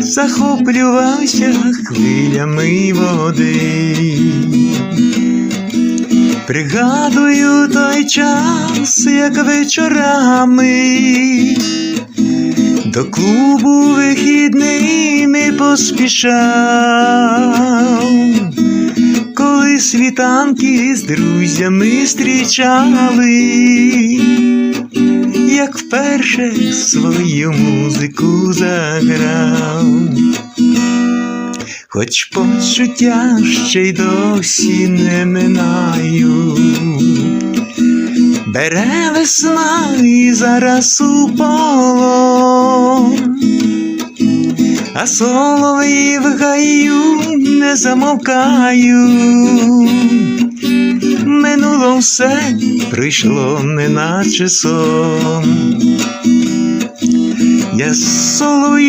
захоплювався хвилями води. Пригадую той час, як вечорами до клубу вихідними поспішав, коли світанки з друзями зустрічали, вперше свою музику заграв. Хоч почуття ще й досі не минаю, бере весна і зараз у а солов'ї в гаю не замовкаю. Все, прийшло неначе сон. Я солов'ї